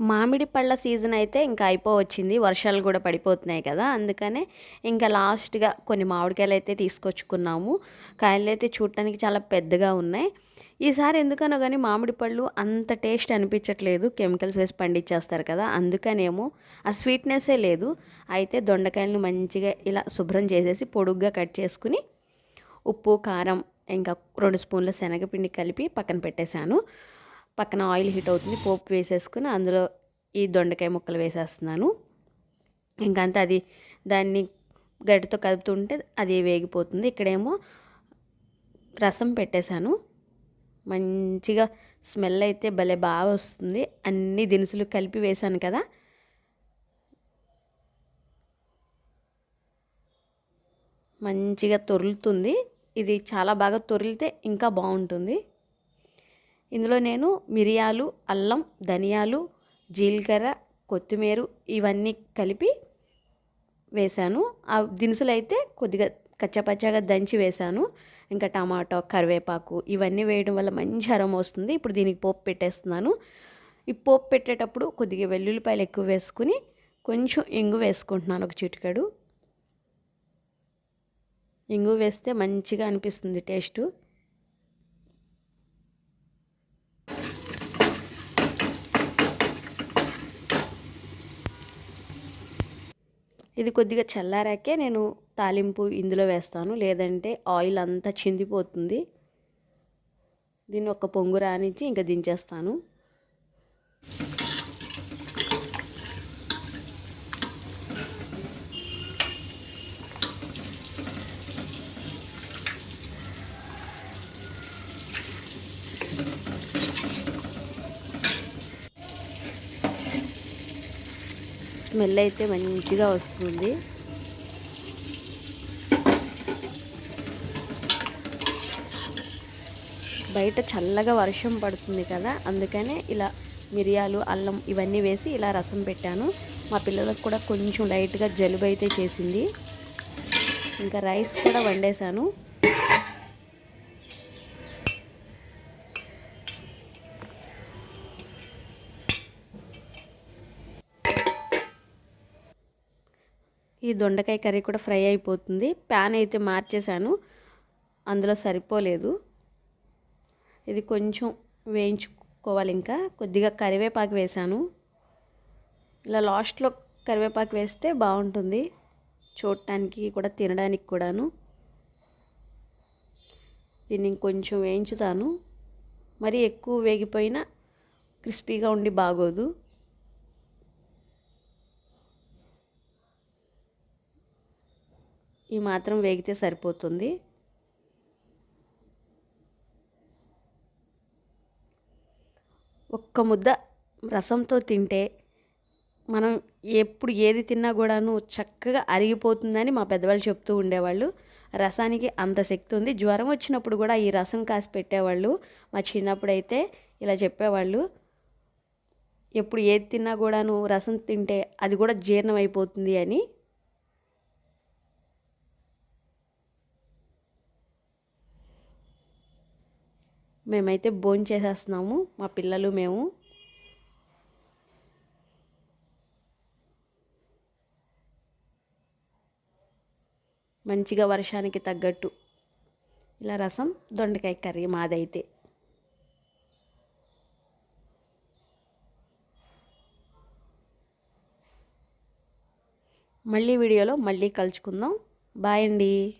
మామిడి పళ్ళ సీజన్ అయితే ఇంకా అయిపోవచ్చింది. వర్షాలు కూడా పడిపోతున్నాయి కదా. అందుకనే ఇంకా లాస్ట్గా కొన్ని మామిడికాయలు అయితే తీసుకొచ్చుకున్నాము. కాయలు అయితే చూడటానికి చాలా పెద్దగా ఉన్నాయి. ఈసారి ఎందుకనో కానీ మామిడి పళ్ళు అంత టేస్ట్ అనిపించట్లేదు. కెమికల్స్ వేసి పండించేస్తారు కదా. అందుకనేమో ఆ స్వీట్నెస్సే లేదు. అయితే దొండకాయలను మంచిగా ఇలా శుభ్రం చేసేసి పొడుగ్గా కట్ చేసుకుని ఉప్పు కారం ఇంకా రెండు స్పూన్ల శనగపిండి కలిపి పక్కన పెట్టేశాను. పక్కన ఆయిల్ హీట్ అవుతుంది పోపు వేసేసుకుని అందులో ఈ దొండకాయ ముక్కలు వేసేస్తున్నాను. ఇంకంతా అది దాన్ని గడ్డితో కలుపుతుంటే అది వేగిపోతుంది. ఇక్కడేమో రసం పెట్టేశాను. మంచిగా స్మెల్ అయితే భలే బాగా వస్తుంది. అన్ని దినుసులు కలిపి వేశాను కదా. మంచిగా తొరులుతుంది. ఇది చాలా బాగా తొరిలితే ఇంకా బాగుంటుంది. ఇందులో నేను మిరియాలు అల్లం ధనియాలు జీలకర్ర కొత్తిమీర ఇవన్నీ కలిపి వేశాను. ఆ దినుసులు అయితే కొద్దిగా కచ్చపచ్చగా దంచి వేశాను. ఇంకా టమాటో కరివేపాకు ఇవన్నీ వేయడం వల్ల మంచి అరం వస్తుంది. ఇప్పుడు దీనికి పోపు పెట్టేస్తున్నాను. ఈ పోపు పెట్టేటప్పుడు కొద్దిగా వెల్లుల్లిపాయలు ఎక్కువ వేసుకుని కొంచెం ఇంగు వేసుకుంటున్నాను ఒక చిటికడు. ఇంగు వేస్తే మంచిగా అనిపిస్తుంది టేస్టు. ఇది కొద్దిగా చల్లారాకే నేను తాలింపు ఇందులో వేస్తాను. లేదంటే ఆయిల్ అంతా చిందిపోతుంది. దీన్ని ఒక పొంగు రానిచ్చి ఇంకా దించేస్తాను. స్మెల్ అయితే మంచిగా వస్తుంది. బయట చల్లగా వర్షం పడుతుంది కదా అందుకనే ఇలా మిరియాలు అల్లం ఇవన్నీ వేసి ఇలా రసం పెట్టాను. మా పిల్లలకు కూడా కొంచెం లైట్గా జలుబు అయితే చేసింది. ఇంకా రైస్ కూడా వండేశాను. ఈ దొండకాయ కర్రీ కూడా ఫ్రై అయిపోతుంది. ప్యాన్ అయితే మార్చేశాను. అందులో సరిపోలేదు. ఇది కొంచెం వేయించుకోవాలి ఇంకా. కొద్దిగా కరివేపాకు వేశాను. ఇలా లాస్ట్లో కరివేపాకు వేస్తే బాగుంటుంది. చూడటానికి కూడా తినడానికి కూడాను. దీన్ని ఇంకొంచెం వేయించుతాను. మరి ఎక్కువ వేగిపోయినా క్రిస్పీగా ఉండి బాగోదు. ఈ మాత్రం వేగితే సరిపోతుంది. ఒక్క ముద్ద రసంతో తింటే మనం ఎప్పుడు ఏది తిన్నా కూడాను చక్కగా అరిగిపోతుందని మా పెద్దవాళ్ళు చెప్తూ ఉండేవాళ్ళు. రసానికి అంత శక్తి ఉంది. జ్వరం వచ్చినప్పుడు కూడా ఈ రసం కాసి పెట్టేవాళ్ళు. మా చిన్నప్పుడు అయితే ఇలా చెప్పేవాళ్ళు. ఎప్పుడు ఏది తిన్నా కూడాను రసం తింటే అది కూడా జీర్ణం అయిపోతుంది అని మేమైతే భోజనం చేసేస్తున్నాము మా పిల్లలు మేము. మంచిగా వర్షానికి తగ్గట్టు. ఇలా రసం దొండకాయ కర్రీ మాదైతే. మళ్ళీ వీడియోలో మళ్ళీ కలుసుకుందాం. బాయ్ అండి.